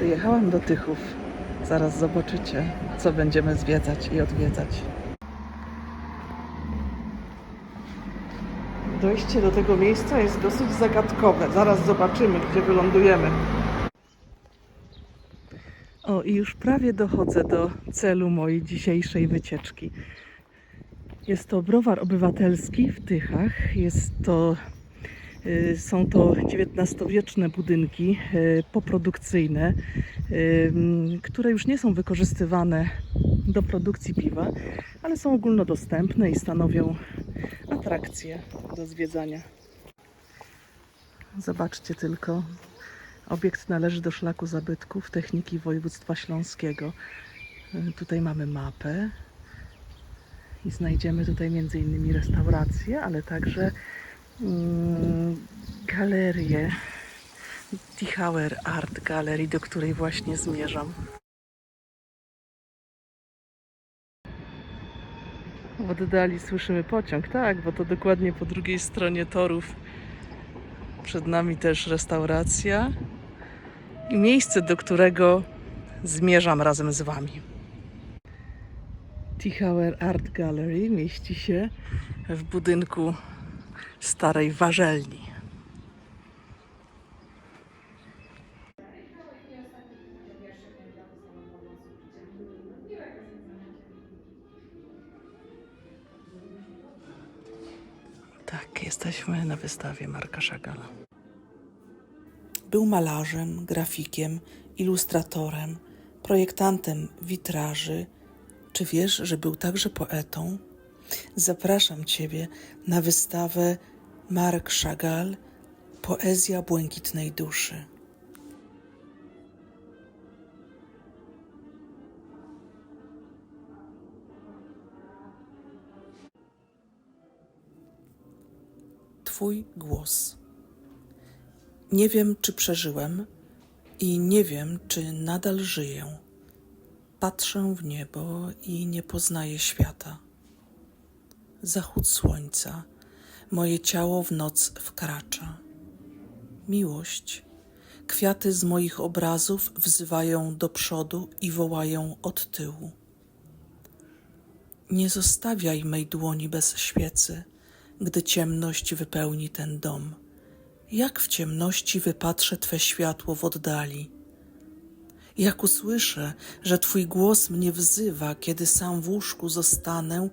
Przyjechałam do Tychów. Zaraz zobaczycie, co będziemy zwiedzać i odwiedzać. Dojście do tego miejsca jest dosyć zagadkowe. Zaraz zobaczymy, gdzie wylądujemy. O, i już prawie dochodzę do celu mojej dzisiejszej wycieczki. Jest to browar obywatelski w Tychach. Jest to, są to XIX-wieczne budynki y, poprodukcyjne, y, które już nie są wykorzystywane do produkcji piwa, ale są ogólnodostępne i stanowią atrakcję do zwiedzania. Zobaczcie tylko. Obiekt należy do szlaku zabytków techniki województwa śląskiego. Y, Tutaj mamy mapę i znajdziemy tutaj m.in. restauracje, ale także galerię Tichauer Art Gallery, do której właśnie zmierzam. W oddali słyszymy pociąg, tak, bo to dokładnie po drugiej stronie torów. Przed nami też restauracja i miejsce, do którego zmierzam razem z Wami. Tichauer Art Gallery mieści się w budynku starej warzelni. Tak, jesteśmy na wystawie Marka Chagalla. Był malarzem, grafikiem, ilustratorem, projektantem witraży. Czy wiesz, że był także poetą? Zapraszam Ciebie na wystawę Mark Chagall Poezja błękitnej duszy. Twój głos. Nie wiem, czy przeżyłem i nie wiem, czy nadal żyję. Patrzę w niebo i nie poznaję świata. Zachód słońca, moje ciało w noc wkracza. Miłość, kwiaty z moich obrazów wzywają do przodu i wołają od tyłu. Nie zostawiaj mej dłoni bez świecy, gdy ciemność wypełni ten dom. Jak w ciemności wypatrzę Twe światło w oddali? Jak usłyszę, że Twój głos mnie wzywa, kiedy sam w łóżku zostanę,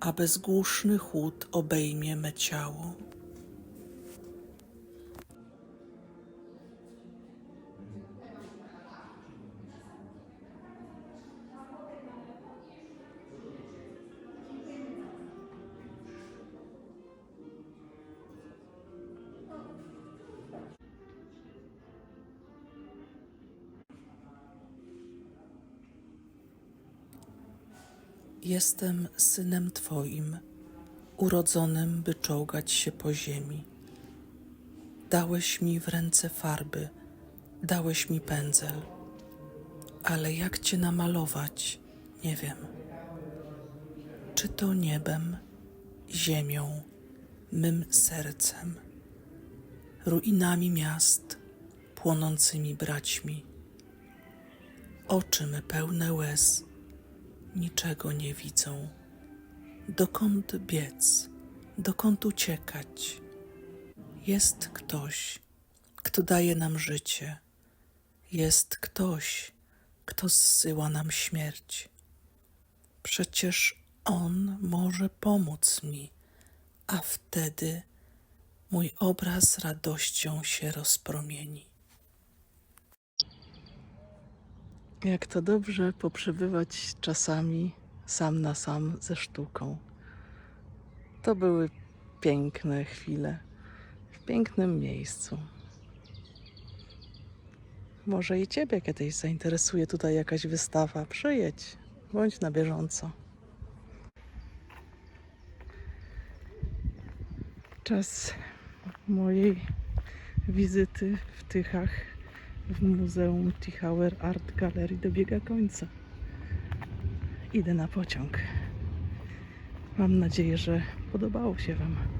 a bezgłuszny chłód obejmie me ciało? Jestem synem Twoim, urodzonym, by czołgać się po ziemi. Dałeś mi w ręce farby, dałeś mi pędzel, ale jak Cię namalować, nie wiem. Czy to niebem, ziemią, mym sercem, ruinami miast, płonącymi braćmi, oczy me pełne łez niczego nie widzą. Dokąd biec, dokąd uciekać? Jest ktoś, kto daje nam życie. Jest ktoś, kto zsyła nam śmierć. Przecież On może pomóc mi, a wtedy mój obraz radością się rozpromieni. Jak to dobrze poprzebywać czasami sam na sam ze sztuką. To były piękne chwile w pięknym miejscu. Może i Ciebie kiedyś zainteresuje tutaj jakaś wystawa. Przyjedź, bądź na bieżąco. Czas mojej wizyty w Tychach w Muzeum Tichauer Art Gallery dobiega końca. Idę na pociąg. Mam nadzieję, że podobało się Wam.